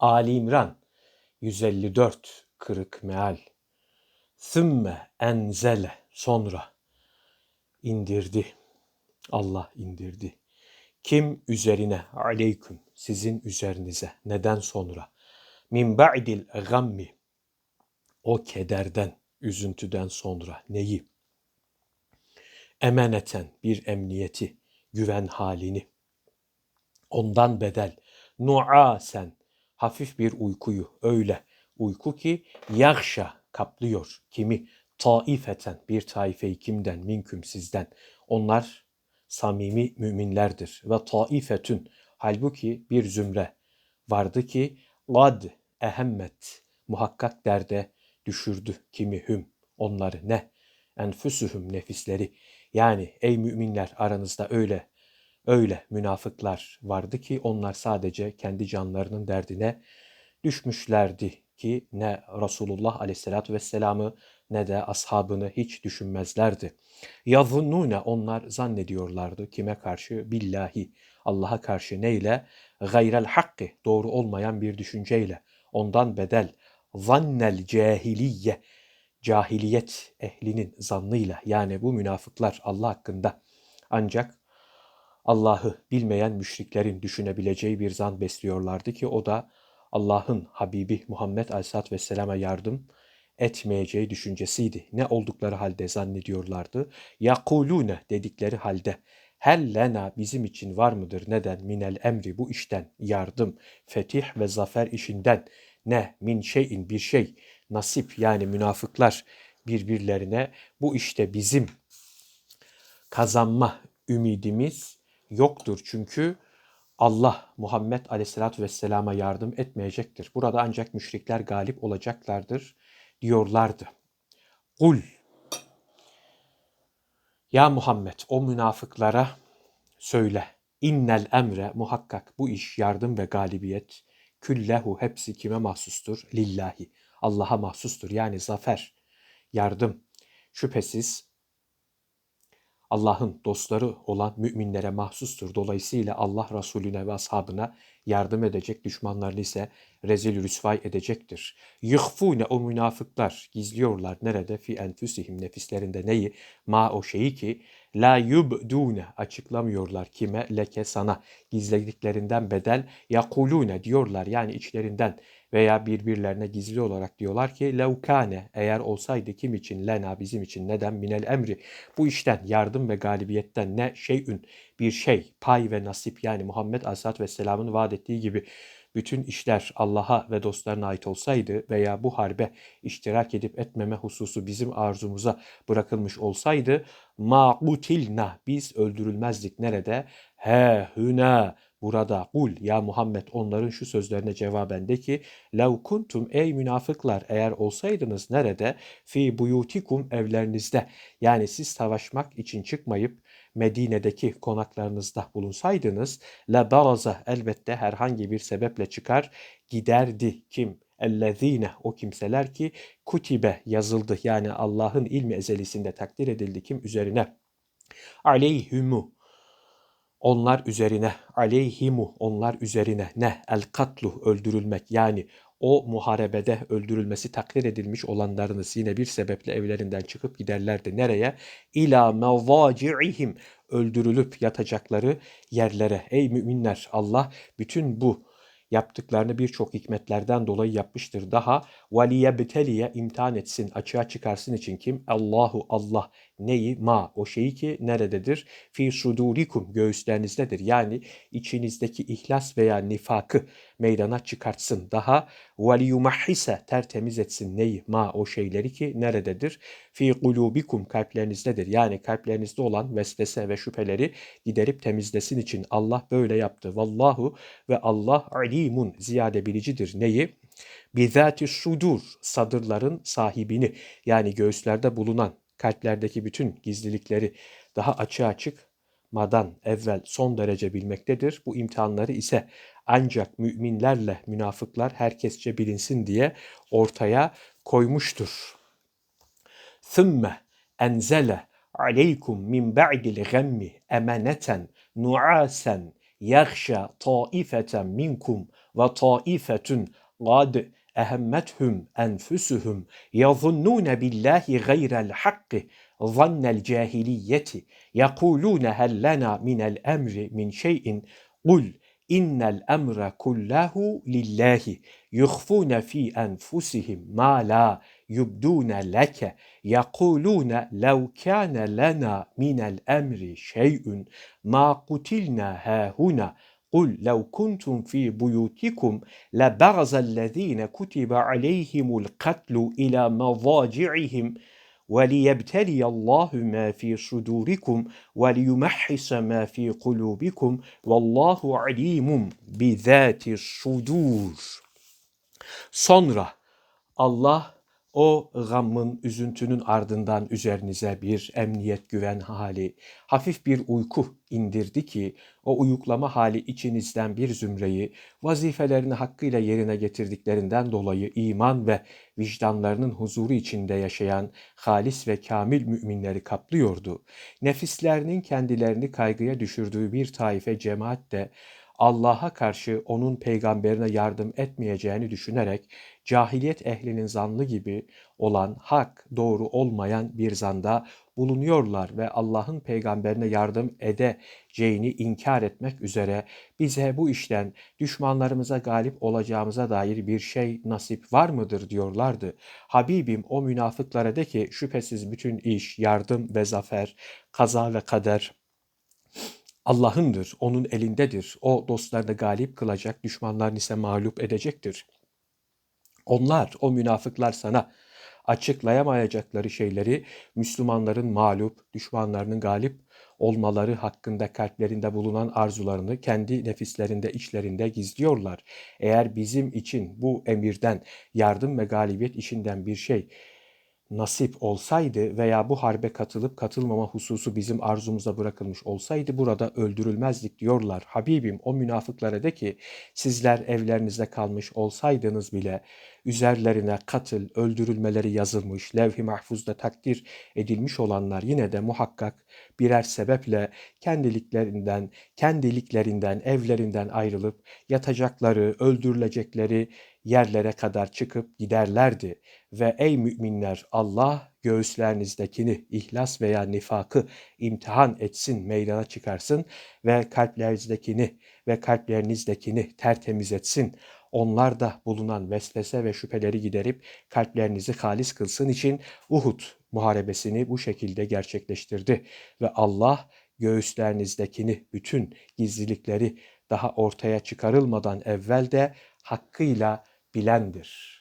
Ali İmran 154 kırık meal. Sümme enzele sonra. İndirdi. Allah indirdi. Kim üzerine? Aleyküm sizin üzerinize. Neden sonra? Min ba'dil gammi. O kederden üzüntüden sonra. Neyi? Emaneten bir emniyeti güven halini. Ondan bedel. Nuasen hafif bir uykuyu öyle uyku ki yağşa kaplıyor kimi. Taifeten bir taifeyi kimden minküm sizden? Onlar samimi müminlerdir. Ve taifetün halbuki bir zümre vardı ki gad ehemmet muhakkak derde düşürdü kimi hüm onları. Ne? Enfüsühüm nefisleri. Yani ey müminler aranızda öyle öyle münafıklar vardı ki onlar sadece kendi canlarının derdine düşmüşlerdi ki ne Resulullah aleyhissalatü vesselam'ı ne de ashabını hiç düşünmezlerdi. Yazunnune onlar zannediyorlardı kime karşı? Billahi Allah'a karşı neyle? Gayrel hakkı doğru olmayan bir düşünceyle ondan bedel zannel cahiliye cahiliyet ehlinin zannıyla yani bu münafıklar Allah hakkında ancak Allah'ı bilmeyen müşriklerin düşünebileceği bir zan besliyorlardı ki o da Allah'ın Habibi Muhammed Aleyhisselatü Vesselam'a yardım etmeyeceği düşüncesiydi. Ne oldukları halde zannediyorlardı. Yakulune dedikleri halde Hel lena bizim için var mıdır neden minel emri bu işten yardım, fetih ve zafer işinden ne min şeyin bir şey nasip yani münafıklar birbirlerine bu işte bizim kazanma ümidimiz yoktur. Çünkü Allah Muhammed Aleyhisselatü Vesselam'a yardım etmeyecektir. Burada ancak müşrikler galip olacaklardır diyorlardı. Kul Ya Muhammed o münafıklara söyle. İnnel emre muhakkak bu iş yardım ve galibiyet küllehu hepsi kime mahsustur? Lillahi. Allah'a mahsustur. Yani zafer, yardım şüphesiz Allah'ın dostları olan müminlere mahsustur. Dolayısıyla Allah Resulüne ve ashabına yardım edecek, düşmanlarını ise rezil rüsvay edecektir. Yuhfune o münafıklar gizliyorlar nerede? Fi enfüsihim nefislerinde neyi? Ma o şeyi ki la yubdune açıklamıyorlar kime leke sana gizlediklerinden bedel yakulune diyorlar yani içlerinden veya birbirlerine gizli olarak diyorlar ki levkane eğer olsaydı kim için lena bizim için neden minel emri bu işten yardım ve galibiyetten ne şeyün bir şey pay ve nasip yani Muhammed Aleyhisselatü Vesselam'ın vaat ettiği gibi bütün işler Allah'a ve dostlarına ait olsaydı veya bu harbe iştirak edip etmeme hususu bizim arzumuza bırakılmış olsaydı ma kutilna biz öldürülmezdik nerede? He hüna burada kul ya Muhammed onların şu sözlerine cevaben de ki lev kuntum ey münafıklar eğer olsaydınız nerede? Fi buyutikum evlerinizde. Yani siz savaşmak için çıkmayıp Medine'deki konaklarınızda bulunsaydınız la baraza elbette herhangi bir sebeple çıkar giderdi kim? Ellezine o kimseler ki kutibe yazıldı. Yani Allah'ın ilmi ezelisinde takdir edildi kim üzerine? Aleyhimu onlar üzerine aleyhimu onlar üzerine ne el katlu öldürülmek yani o muharebede öldürülmesi takdir edilmiş olanlarınız yine bir sebeple evlerinden çıkıp giderlerdi. Nereye? İlâ mevâci'ihim öldürülüp yatacakları yerlere. Ey müminler Allah bütün bu yaptıklarını birçok hikmetlerden dolayı yapmıştır. Daha veliyebteliye imtihan etsin, açığa çıkarsın için kim? Allahu Allah. Neyi? Ma. O şeyi ki nerededir? Fi sudurikum göğüslerinizdedir. Yani içinizdeki ihlas veya nifakı meydana çıkartsın. Daha veliyumahhise tertemiz etsin. Neyi? Ma. O şeyleri ki nerededir? Fi kulubikum kalplerinizdedir. Yani kalplerinizde olan vesvese ve şüpheleri giderip temizlesin için Allah böyle yaptı. Vallahu ve Allah alimun ziyade bilicidir. Neyi? Bizati sudur sadırların sahibini yani göğüslerde bulunan kalplerdeki bütün gizlilikleri daha açığa çıkmadan evvel son derece bilmektedir. Bu imtihanları ise ancak müminlerle münafıklar herkesçe bilinsin diye ortaya koymuştur. Thümme enzele aleykum min ba'dil gammi emaneten nuasen yakhşa taifeten minkum ve taifetun qad ehemmethum enfusuhum yazunnun billahi gayrel hakki zannel cahiliyeti yekulun hel lena minel emri min şeyin kul innel emre kullahu lillahi yukhfuna fi enfusihim ma la yubdune leke yekulune lev kâne lena minel emri şey'ün ma kutilna hâhuna قُلْ لَوْ كُنْتُمْ فِي بُيُوتِكُمْ لَبَرَزَ الَّذ۪ينَ كُتِبَ عَلَيْهِمُ الْقَتْلُ إِلَى مَضَاجِعِهِمْ وَلِيَبْتَلِيَ اللّٰهُ مَا فِي صُدُورِكُمْ وَلِيُمَحِّسَ مَا فِي قُلُوبِكُمْ وَاللّٰهُ عَلِيمٌ بِذَاتِ الصُّدُورِ. Sonra Allah o gammın, üzüntünün ardından üzerinize bir emniyet güven hali, hafif bir uyku indirdi ki o uyuklama hali içinizden bir zümreyi vazifelerini hakkıyla yerine getirdiklerinden dolayı iman ve vicdanlarının huzuru içinde yaşayan halis ve kamil müminleri kaplıyordu. Nefislerinin kendilerini kaygıya düşürdüğü bir taife cemaat de Allah'a karşı onun peygamberine yardım etmeyeceğini düşünerek cahiliyet ehlinin zanlı gibi olan hak, doğru olmayan bir zanda bulunuyorlar ve Allah'ın peygamberine yardım edeceğini inkar etmek üzere bize bu işten düşmanlarımıza galip olacağımıza dair bir şey nasip var mıdır diyorlardı. Habibim o münafıklara de ki şüphesiz bütün iş, yardım ve zafer, kaza ve kader Allah'ındır, onun elindedir. O dostlarını galip kılacak, düşmanlarını ise mağlup edecektir. Onlar, o münafıklar sana açıklayamayacakları şeyleri Müslümanların mağlup, düşmanlarının galip olmaları hakkında kalplerinde bulunan arzularını kendi nefislerinde, içlerinde gizliyorlar. Eğer bizim için bu emirden, yardım ve galibiyet işinden bir şey nasip olsaydı veya bu harbe katılıp katılmama hususu bizim arzumuza bırakılmış olsaydı burada öldürülmezdik diyorlar. Habibim o münafıklara de ki sizler evlerinizde kalmış olsaydınız bile üzerlerine katıl, öldürülmeleri yazılmış, levh-i mahfuzda takdir edilmiş olanlar yine de muhakkak birer sebeple kendiliklerinden, kendiliklerinden, evlerinden ayrılıp yatacakları, öldürülecekleri yerlere kadar çıkıp giderlerdi. Ve ey müminler Allah göğüslerinizdekini ihlas veya nifakı imtihan etsin, meydana çıkarsın ve kalplerinizdekini ve kalplerinizdekini tertemiz etsin. Onlar da bulunan vesvese ve şüpheleri giderip kalplerinizi halis kılsın için Uhud muharebesini bu şekilde gerçekleştirdi. Ve Allah göğüslerinizdekini bütün gizlilikleri daha ortaya çıkarılmadan evvel de hakkıyla bilendir.